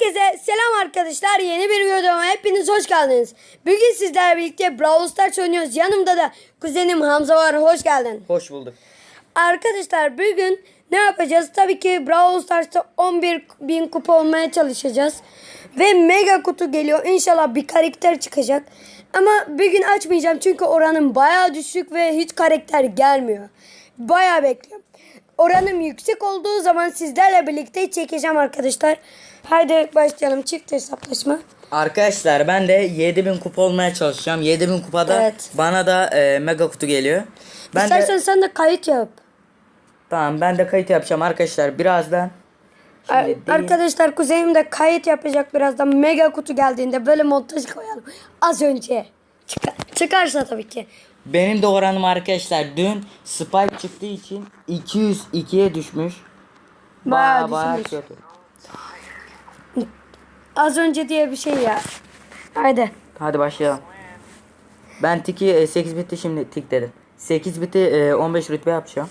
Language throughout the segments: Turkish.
Herkese selam arkadaşlar. Yeni bir videoma hepiniz hoş geldiniz. Bugün sizlerle birlikte Brawl Stars oynuyoruz. Yanımda da kuzenim Hamza var. Hoş geldin. Hoş bulduk. Arkadaşlar bugün ne yapacağız? Tabii ki Brawl Stars'ta 11 bin kupa olmaya çalışacağız. Ve mega kutu geliyor. İnşallah bir karakter çıkacak. Ama bugün açmayacağım çünkü oranım baya düşük ve hiç karakter gelmiyor. Baya bekliyorum. Oranım yüksek olduğu zaman sizlerle birlikte çekeceğim arkadaşlar. Haydi başlayalım çift hesaplaşma. Arkadaşlar ben de 7000 kupa olmaya çalışacağım. 7000 kupada Evet. bana da e, mega kutu geliyor. Ben İstersen de sen de kayıt yap. tamam ben de kayıt yapacağım arkadaşlar birazdan. Ar- değil. Arkadaşlar kuzenim de kayıt yapacak birazdan mega kutu geldiğinde böyle montaj koyalım. Az önce. Çıkar- çıkarsa tabii ki. Benim de oranım arkadaşlar dün spike çıktığı için 202'ye düşmüş. Bayağı Baya baya düşmüş. kötü. Az önce diye bir şey ya. Haydi. Hadi başlayalım. Ben tiki e, 8 bitti şimdi tik dedim. 8 biti e, 15 rütbe yapacağım.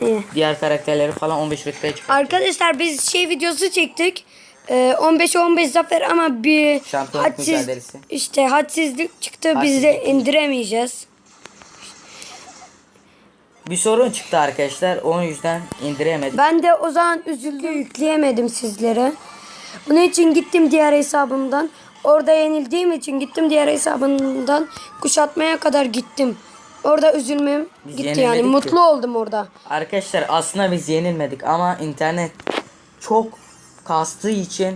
İyi. Diğer karakterleri falan 15 rütbeye çıkar. Arkadaşlar biz şey videosu çektik. Ee, 15 15 zafer ama bir Şampiyonluk mücadelesi. işte hadsizlik çıktı. Biz Hadsizlik de çıktı. indiremeyeceğiz. Bir sorun çıktı arkadaşlar. O yüzden indiremedik. Ben de o zaman üzüldü yükleyemedim sizlere. Bunun için gittim diğer hesabımdan. Orada yenildiğim için gittim diğer hesabımdan kuşatmaya kadar gittim. Orada üzülmem Biz gitti yani. ki. Mutlu oldum orada. Arkadaşlar aslında biz yenilmedik ama internet çok kastığı için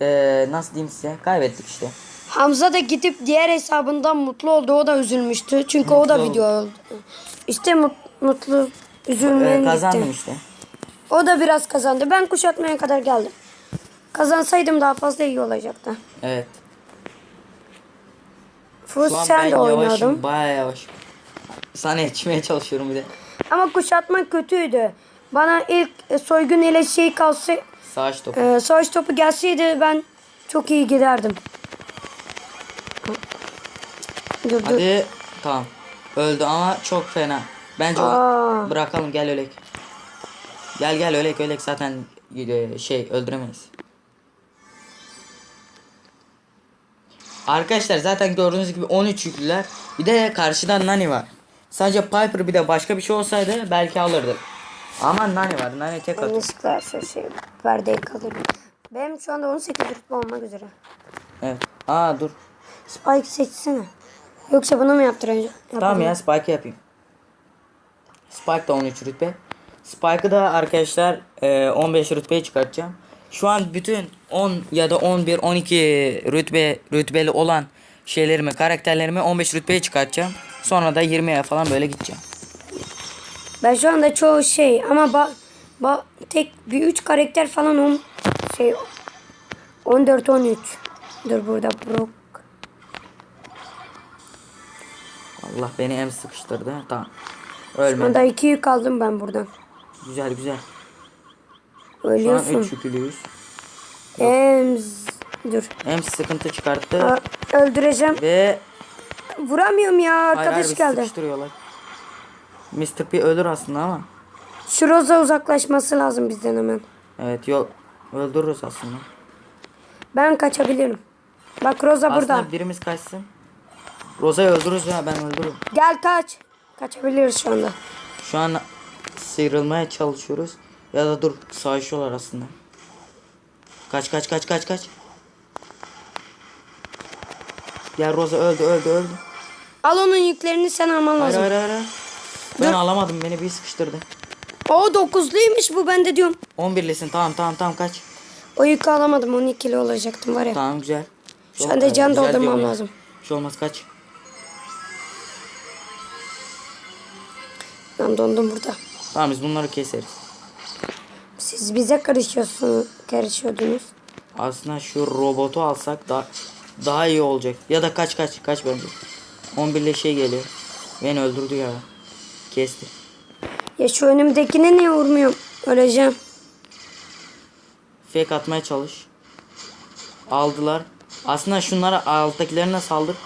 eee, nasıl diyeyim size kaybettik işte. Hamza da gidip diğer hesabından mutlu oldu. O da üzülmüştü. Çünkü o da Mutlu video oldu. İşte mut- mutlu üzülmeyen kazandım gitti. işte. O da biraz kazandı. Ben kuşatmaya kadar geldim. Kazansaydım daha fazla iyi olacaktı. Evet. Fuz Şu an sen ben de yavaşım oynuyordun. baya yavaş. Sana yetişmeye çalışıyorum bir de. Ama kuşatma kötüydü. Bana ilk e, soygun ile şey kalsa Savaş topu. e, savaş topu gelseydi ben çok iyi giderdim. Dur dur. Hadi tamam. Öldü ama çok fena. Bence Aa. bırakalım gel ölek. Gel gel ölek ölek zaten e, şey öldüremeyiz. Arkadaşlar zaten gördüğünüz gibi 13 yüklüler. Bir de karşıdan Nani var. Sadece Piper bir de başka bir şey olsaydı belki alırdık. Ama Nani var. Nani tek atıyor. Yanlışlıkla şey, perdeyi kaldırdım. Benim şu anda 18 rütbe olmak üzere. Evet. Aa dur. Spike seçsene. Yoksa bunu mu yaptıracağım? Tamam ya Spike yapayım. Spike da 13 rütbe. Spike'ı da arkadaşlar e, 15 rütbeye çıkartacağım. Şu an bütün 10 ya da 11, 12 rütbe rütbeli olan şeylerimi, karakterlerimi 15 rütbeye çıkartacağım. Sonra da 20'ye falan böyle gideceğim. Ben şu anda çoğu şey ama ba, ba, tek bir 3 karakter falan on şey 14 13. Dur burada Brock. Allah beni em sıkıştırdı. Tamam. Şu Ölmedi. anda 2 yük aldım ben buradan. Güzel güzel. Şu an Ölüyorsun. 3 yükülüyüz. Emz. Dur. Em sıkıntı çıkarttı. Aa, öldüreceğim. Ve Vuramıyorum ya. hayır, hayır, Arkadaş bizi geldi. sıkıştırıyorlar. Mr. P ölür aslında ama. Şu Roza uzaklaşması lazım bizden hemen. Evet yok. Öldürürüz aslında. Ben kaçabilirim. Bak Roza burada. Aslında birimiz kaçsın. Roza'yı öldürürüz ya ben öldürürüm. Gel kaç. Kaçabiliriz şu anda. Şu an sıyrılmaya çalışıyoruz. Ya da dur savaşıyorlar aslında. Kaç kaç kaç kaç kaç. Ya Roza öldü öldü öldü. Al onun yüklerini sen alman lazım. hayır hayır. hayır. Ben alamadım beni bir sıkıştırdı. O dokuzluymuş bu ben de diyorum. 11'lisin tamam tamam tamam kaç. O yükü alamadım 12'li olacaktım var ya. Tamam güzel. Şu anda can güzel doldurmam lazım. Bir şey olmaz kaç. Ben dondum burada. Tamam biz bunları keseriz. Siz bize karışıyorsunuz, karışıyordunuz. Aslında şu robotu alsak daha daha iyi olacak. Ya da kaç kaç kaç bence. 11 ile şey geliyor. Beni öldürdü ya. Kesti. Ya şu önümdekine niye vurmuyorum? Öleceğim. Fake atmaya çalış. Aldılar. Aslında şunlara alttakilerine saldır.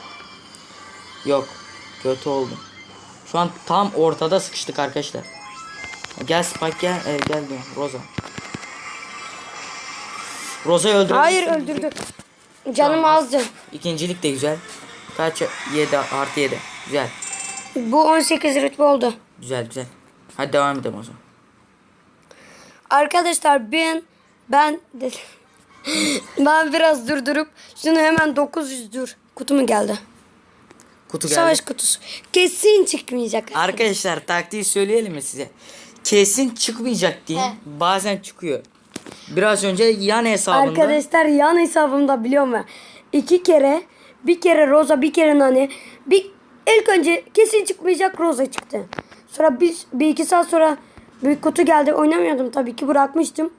Yok. Kötü oldu. Şu an tam ortada sıkıştık arkadaşlar. Gel Spike gel. E, gel diyor. Rosa. Roza'yı öldürdü. Hayır öldürdü. Canım azdı. İkincilik de güzel. Kaç? 7 artı 7. Güzel. Bu 18 rütbe oldu. Güzel güzel. Hadi devam edelim o zaman. Arkadaşlar ben ben ben biraz durdurup şunu hemen 900 dur. Kutu mu geldi? Kutu geldi. Savaş kutusu. Kesin çıkmayacak. Arkadaşlar taktiği söyleyelim mi size? Kesin çıkmayacak diye. Bazen çıkıyor. Biraz önce yan hesabında Arkadaşlar yan hesabımda biliyorum ben. İki kere bir kere Rosa bir kere Nani. Bir, ilk önce kesin çıkmayacak Rosa çıktı. Sonra bir, bir iki saat sonra büyük kutu geldi. Oynamıyordum tabii ki bırakmıştım.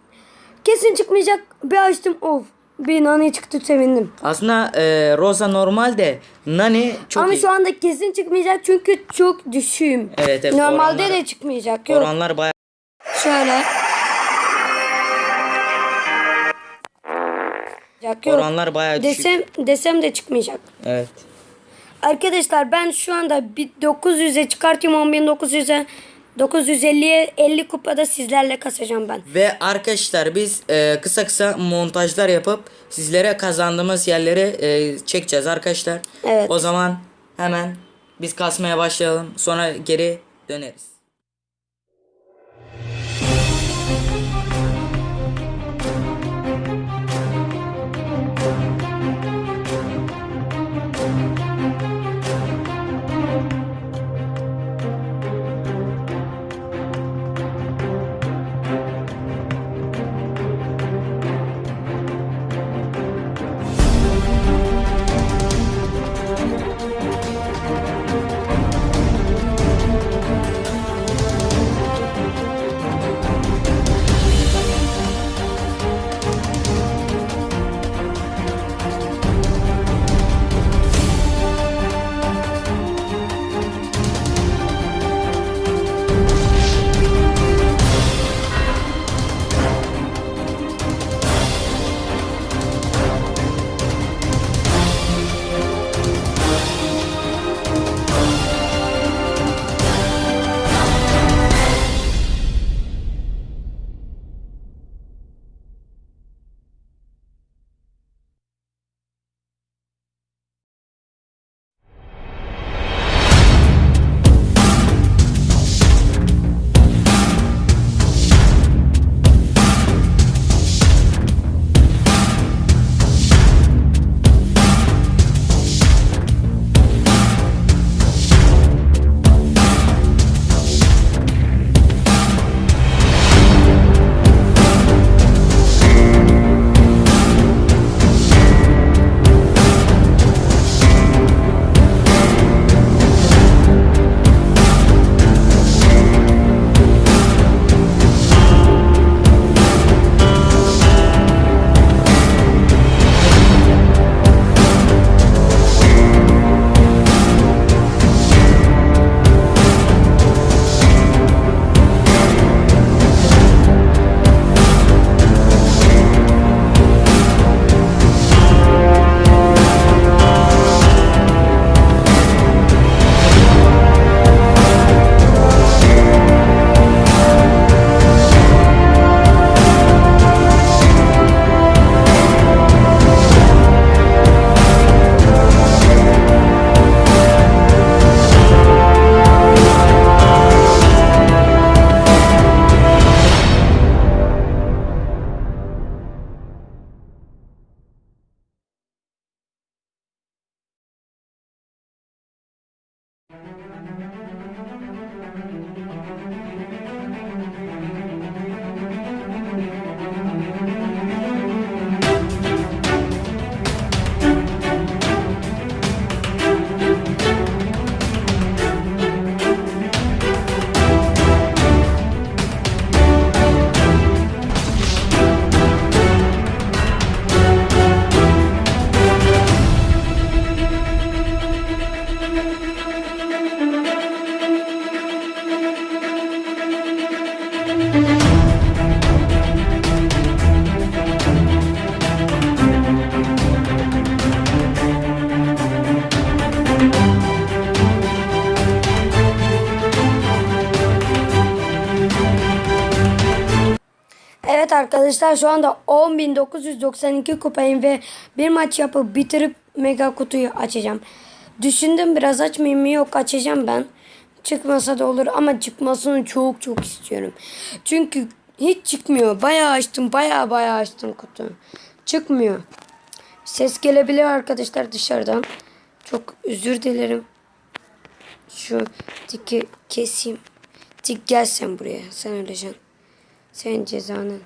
Kesin çıkmayacak. Bir açtım of. Bir Nani çıktı sevindim. aslında e, Rosa normalde Nani çok Ama iyi. şu anda kesin çıkmayacak çünkü çok düşüğüm. Evet, evet, Normalde oranlar- de çıkmayacak. Yok. Oranlar bayağı Şöyle. Yok, yok. oranlar bayağı düşük. Desem, desem de çıkmayacak. Evet. Arkadaşlar ben şu anda bir 900'e çıkartayım 10.900'e 950'ye 50 kupada sizlerle kasacağım ben. Ve arkadaşlar biz e, kısa kısa montajlar yapıp sizlere kazandığımız yerleri e, çekeceğiz arkadaşlar. Evet. O zaman hemen biz kasmaya başlayalım. Sonra geri döneriz. Arkadaşlar şu anda 10.992 kupayım ve bir maç yapıp bitirip mega kutuyu açacağım. Düşündüm biraz açmayayım mı yok açacağım ben. Çıkmasa da olur ama çıkmasını çok çok istiyorum. Çünkü hiç çıkmıyor. Bayağı açtım bayağı bayağı açtım kutu. Çıkmıyor. Ses gelebilir arkadaşlar dışarıdan. Çok özür dilerim. Şu tiki keseyim. Tik gel sen buraya. Sen öleceksin. Sen cezanı.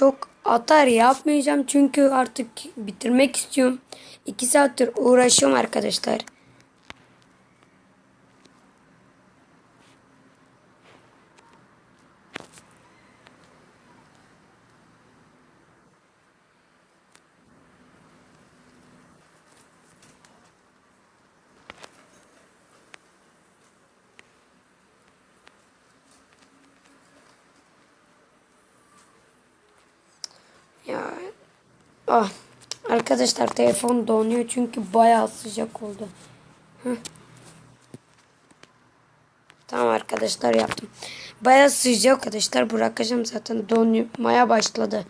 Çok atar yapmayacağım çünkü artık bitirmek istiyorum. İki saattir uğraşıyorum arkadaşlar. Ya ah arkadaşlar telefon donuyor çünkü bayağı sıcak oldu. Heh. Tamam arkadaşlar yaptım. Bayağı sıcak arkadaşlar bırakacağım zaten donmaya başladı.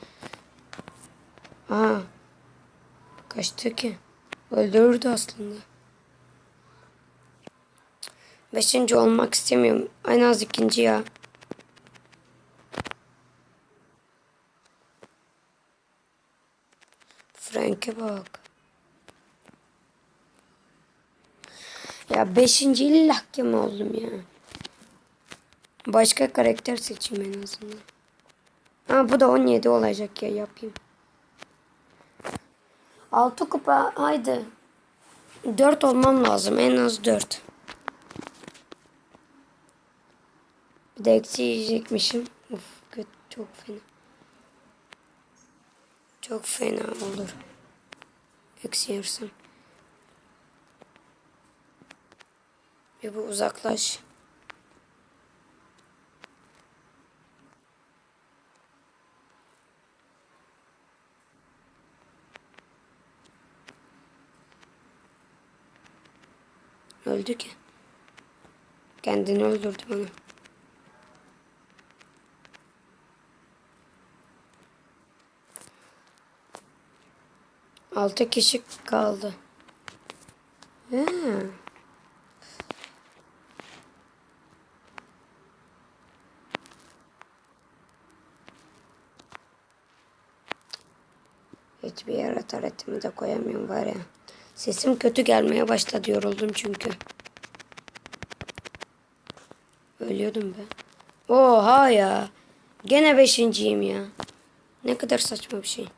Aa. Kaçtı ki. Öldürürdü aslında. Beşinci olmak istemiyorum. En az ikinci ya. Frank'e bak. Ya beşinci illak mi oldum ya. Başka karakter seçeyim en azından. Ha bu da 17 olacak ya yapayım. 6 kupa haydi. 4 olmam lazım en az 4. Bir de eksi yiyecekmişim. Of kötü çok fena. Çok fena olur. Eksi yersem. Ve bu uzaklaş. Öldü ki. Kendini öldürdü bana. Altı kişi kaldı. Ha. Hiçbir yere taretimi de koyamıyorum var ya. Sesim kötü gelmeye başladı yoruldum çünkü. Ölüyordum be. Oha ya. Gene beşinciyim ya. Ne kadar saçma bir şey.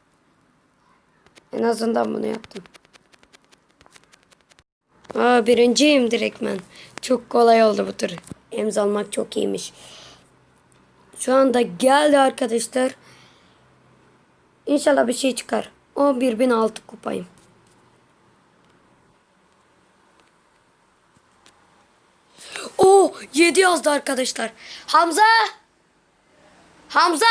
En azından bunu yaptım. Aa birinciyim direktmen. Çok kolay oldu bu tur. Emz almak çok iyiymiş. Şu anda geldi arkadaşlar. İnşallah bir şey çıkar. 11.006 kupayım. Oo 7 yazdı arkadaşlar. Hamza! Hamza!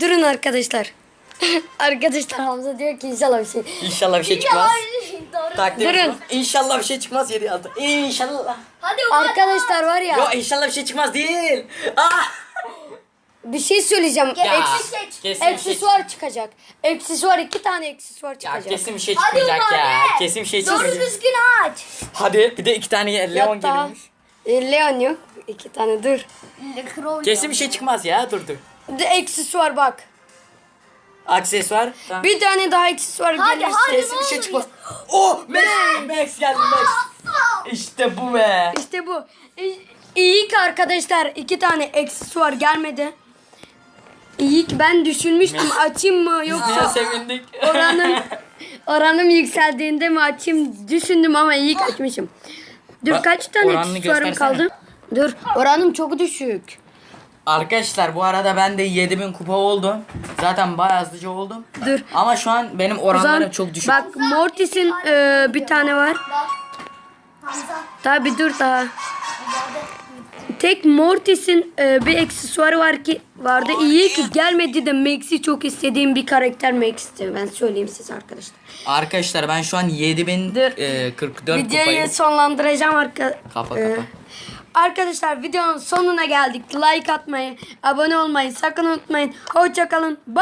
Durun arkadaşlar. arkadaşlar Hamza diyor ki inşallah bir şey. İnşallah bir şey çıkmaz. Doğru. Takdir Durun. etsin. İnşallah bir şey çıkmaz yedi yazdı. İnşallah. Hadi Umar. Arkadaşlar var ya Yo inşallah bir şey çıkmaz değil. Ah. bir şey söyleyeceğim. Ya Eks- seç. kesin bir şey Aksesuar çıkacak. Aksesuar iki tane aksesuar Ya çıkacak. kesin bir şey Hadi çıkmayacak ya. hadi. Kesin bir şey Doğru çıkmayacak. düzgün aç. Hadi bir de iki tane Leon Hatta- geliyormuş. E, Leon yok. İki tane dur. Kesin bir şey çıkmaz ya dur dur. De aksesuar bak. Aksesuar. Tamam. Bir tane daha aksesuar Hadi, gelirse. hadi. Kesin bir şey çıkmaz. Oh Max, Max geldi Max. İşte bu be. İşte bu. İyi ki arkadaşlar iki tane aksesuar gelmedi. İyi ki ben düşünmüştüm açayım mı yoksa sevindik? oranım oranım yükseldiğinde mi açayım düşündüm ama iyi ki açmışım. Dur Bak, kaç tane aksesuarım kaldı? Dur oranım çok düşük. Arkadaşlar bu arada ben de 7000 kupa oldum. Zaten bayağı hızlıca oldum. Dur. Ama şu an benim oranlarım Ozan, çok düşük. Bak Mortis'in e, bir tane var. Daha bir dur daha. Tek Mortis'in e, bir aksesuarı var ki vardı. İyi ki gelmedi de Max'i çok istediğim bir karakter Max'ti. Ben söyleyeyim size arkadaşlar. Arkadaşlar ben şu an 7044 e, kupayı. Videoyu sonlandıracağım arka. Kapa kapa. E, Arkadaşlar videonun sonuna geldik. Like atmayı, abone olmayı sakın unutmayın. Hoşçakalın. Bye.